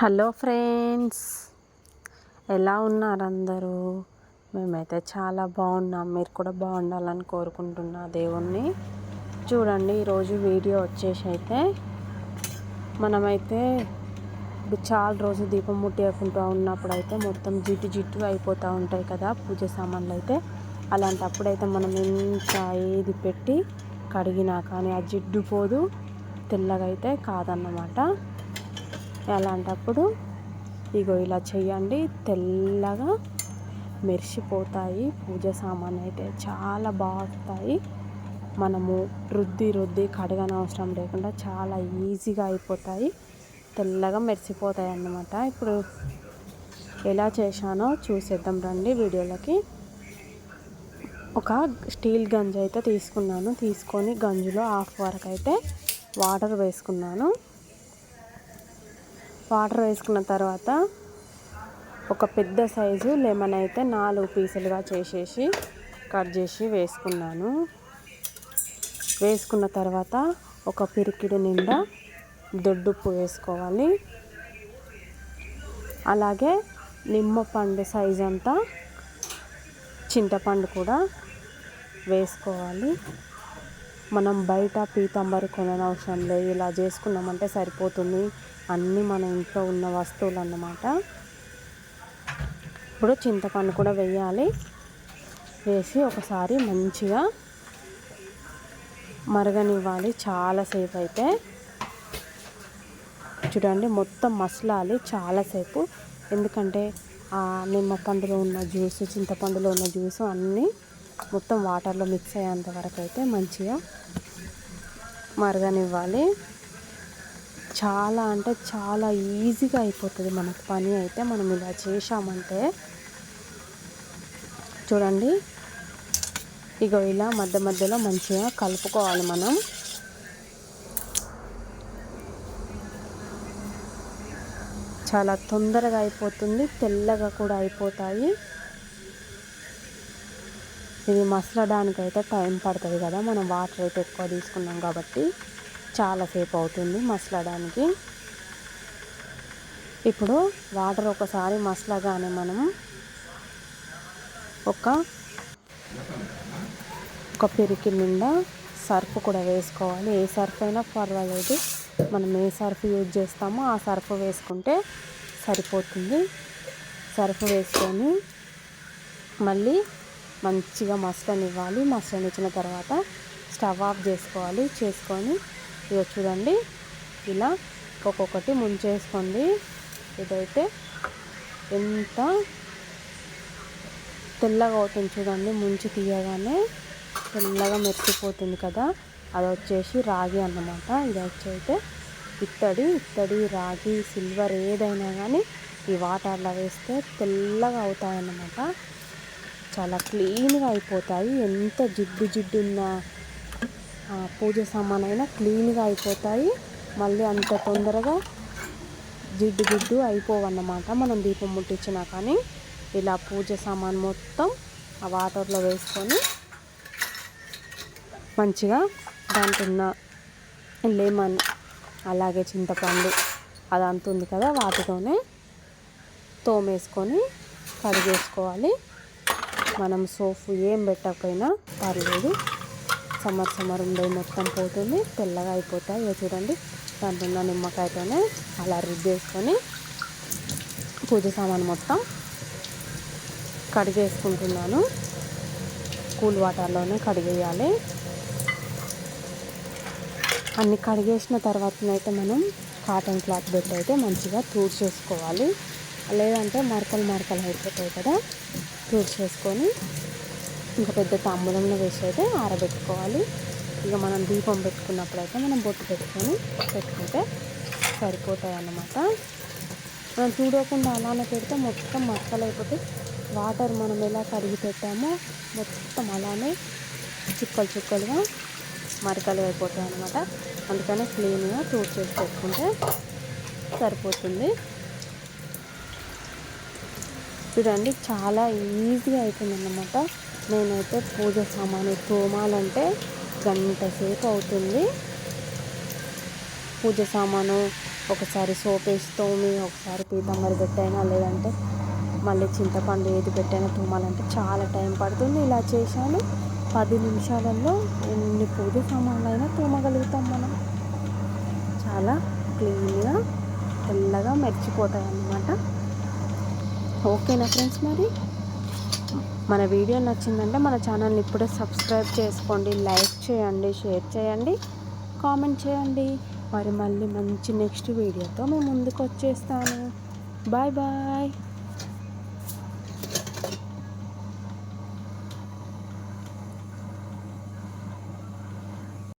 Hello friends ఎలా ఉన్నారు అందరూ? మేమైతే చాలా బాగున్నాం. మీరు కూడా బాగుండాలని కోరుకుంటున్నా దేవుణ్ణి. చూడండి ఈరోజు వీడియో వచ్చేసి అయితే మనమైతే ఇప్పుడు చాలా రోజు దీపం ముట్టేయకుండా ఉన్నప్పుడు అయితే మొత్తం జిడ్డు జిట్టు అయిపోతూ ఉంటాయి కదా పూజ సామాన్లు అయితే. అలాంటప్పుడైతే మనం ఎంత ఏది పెట్టి కడిగినా కానీ ఆ జిడ్డు పోదు తెల్లగా అయితే కాదన్నమాట. అలాంటప్పుడు ఇగో ఇలా చేయండి తెల్లగా మెరిసిపోతాయి. పూజ సామాన్ అయితే చాలా బాగుతాయి మనము రుద్ది రుద్ది కడగని అవసరం లేకుండా చాలా ఈజీగా అయిపోతాయి. తెల్లగా మెరిసిపోతాయి అన్నమాట ఇప్పుడు ఎలా చేశానో చూసేద్దాం రండి వీడియోలకి. ఒక స్టీల్ గంజి అయితే తీసుకున్నాను. తీసుకొని గంజులో హాఫ్ వరకు అయితే వాటర్ వేసుకున్నాను. వాటర్ వేసుకున్న తర్వాత ఒక పెద్ద సైజు లెమన్ అయితే నాలుగు పీసులుగా చేసేసి కట్ చేసి వేసుకున్నాను. వేసుకున్న తర్వాత ఒక పిరికిడి నిండా దొడ్డుప్పు వేసుకోవాలి. అలాగే నిమ్మపండు సైజ్ అంతా చింతపండు కూడా వేసుకోవాలి. మనం బయట పీతంబరి కొననవసరం లేదు ఇలా చేసుకున్నామంటే సరిపోతుంది అన్నీ మన ఇంట్లో ఉన్న వస్తువులు అన్నమాట ఇప్పుడు చింతపండు కూడా వేయాలి. వేసి ఒకసారి మంచిగా మరగనివ్వాలి చాలాసేపు అయితే. చూడండి మొత్తం మసలాలి చాలాసేపు ఎందుకంటే ఆ నిమ్మ పండులో ఉన్న జ్యూస్ చింతపండులో ఉన్న జ్యూస్ అన్నీ మొత్తం వాటర్లో మిక్స్ అయ్యేంత వరకు అయితే మంచిగా మరగనివ్వాలి. చాలా అంటే చాలా ఈజీగా అయిపోతుంది మనకు పని అయితే మనం ఇలా చేసామంటే చూడండి. ఇగో ఇలా మధ్య మధ్యలో మంచిగా కలుపుకోవాలి మనం. చాలా తొందరగా అయిపోతుంది తెల్లగా కూడా అయిపోతాయి. ఇది మసలడానికి అయితే టైం పడుతుంది కదా మనం వాటర్ అయితే ఎక్కువ తీసుకున్నాం కాబట్టి చాలాసేపు అవుతుంది మసలడానికి. ఇప్పుడు వాటర్ ఒకసారి మసలగానే మనం ఒక ఒక పిరికి నిండా సర్ఫ్ కూడా వేసుకోవాలి. ఏ సర్ఫ్ అయినా పర్వాలేదు. మనం ఏ సర్ఫ్ యూజ్ చేస్తామో ఆ సర్ఫ్ వేసుకుంటే సరిపోతుంది. సర్ఫ్ వేసుకొని మళ్ళీ మంచిగా మసలనివ్వాలి మసలనిచ్చిన తర్వాత స్టవ్ ఆఫ్ చేసుకోవాలి. చేసుకొని ఇక చూడండి. ఇలా ఒక్కొక్కటి ముంచేసుకోండి. ఇదైతే ఎంత తెల్లగా అవుతుంది చూడండి. ముంచి తీయగానే తెల్లగా మెరిసిపోతుంది కదా. అది వచ్చేసి రాగి అన్నమాట. ఇది వచ్చి అయితే ఇత్తడి. ఇత్తడి రాగి సిల్వర్ ఏదైనా కానీ ఈ వాటర్లో వేస్తే తెల్లగా అవుతాయన్నమాట. చాలా క్లీన్గా అయిపోతాయి. ఎంత జిడ్డు జిడ్డు ఉన్న పూజ సామానైనా అయినా క్లీన్గా అయిపోతాయి. మళ్ళీ అంత తొందరగా జిడ్డు జిడ్డు అయిపోవన్నమాట. మనం దీపం ముట్టించినా కానీ ఇలా పూజ సామాన్ మొత్తం ఆ వాటర్లో వేసుకొని మంచిగా దాంట్లో ఉన్న లెమన్ అలాగే చింతపండు అది అంతుంది కదా వాటితోనే తోమేసుకొని కడిగేసుకోవాలి. మనం సోపు ఏం పెట్టకపోయినా పర్లేదు. సమ్మర్ సమ్మర్ ఉండే మొత్తం పోతుంది. తెల్లగా అయిపోతాయి. ఇక చూడండి దాంట్లో ఉన్న నిమ్మకాయతోనే అలా రుద్దేసుకొని పూజ సామాన్ మొత్తం కడిగేసుకుంటున్నాను. కూల్ వాటర్లోనే కడిగేయాలి. అన్ని కడిగేసిన తర్వాతనైతే మనం కాటన్ క్లాత్ పెట్టి అయితే మంచిగా చేసుకోవాలి లేదంటే మరకలు మరకలు అయిపోతాయి కదా. చేసుకొని ఇంకా పెద్ద తాంబూలంలో వేసి అయితే ఆరబెట్టుకోవాలి. ఇక మనం దీపం పెట్టుకున్నప్పుడు అయితే మనం బొట్టు పెట్టుకొని పెట్టుకుంటే సరిపోతాయి అన్నమాట మనం చూడకుండా అలానే పెడితే మొత్తం మక్కలు అయిపోతే వాటర్ మనం ఎలా కడిగి పెట్టామో మొత్తం అలానే చుక్కలు చుక్కలుగా మరకలు అయిపోతాయి అన్నమాట అందుకనే క్లీన్గా టూర్ చేసి పెట్టుకుంటే సరిపోతుంది. చూడండి చాలా ఈజీగా అయిపోయింది అన్నమాట నేనైతే పూజ సామాను తోమాలంటే గంట సేపు అవుతుంది. పూజ సామాను ఒకసారి సోప్ వేసి తోమి ఒకసారి పీతంబరి పెట్టైనా లేదంటే మళ్ళీ చింతపండు ఏది పెట్టైనా తోమాలంటే చాలా టైం పడుతుంది. ఇలా చేశాను. పది నిమిషాలలో ఎన్ని పూజ సామాన్లైనా తోమగలుగుతాం మనం. చాలా క్లీన్గా తెల్లగా మెరిచిపోతాయి అన్నమాట ఓకేనా ఫ్రెండ్స్ మరి? మన వీడియో నచ్చిందంటే మన ఛానల్ని ఇప్పుడే సబ్స్క్రైబ్ చేసుకోండి లైక్ చేయండి షేర్ చేయండి కామెంట్ చేయండి. మరి మళ్ళీ మంచి నెక్స్ట్ వీడియోతో మేము ముందుకు వచ్చేస్తాను. Bye bye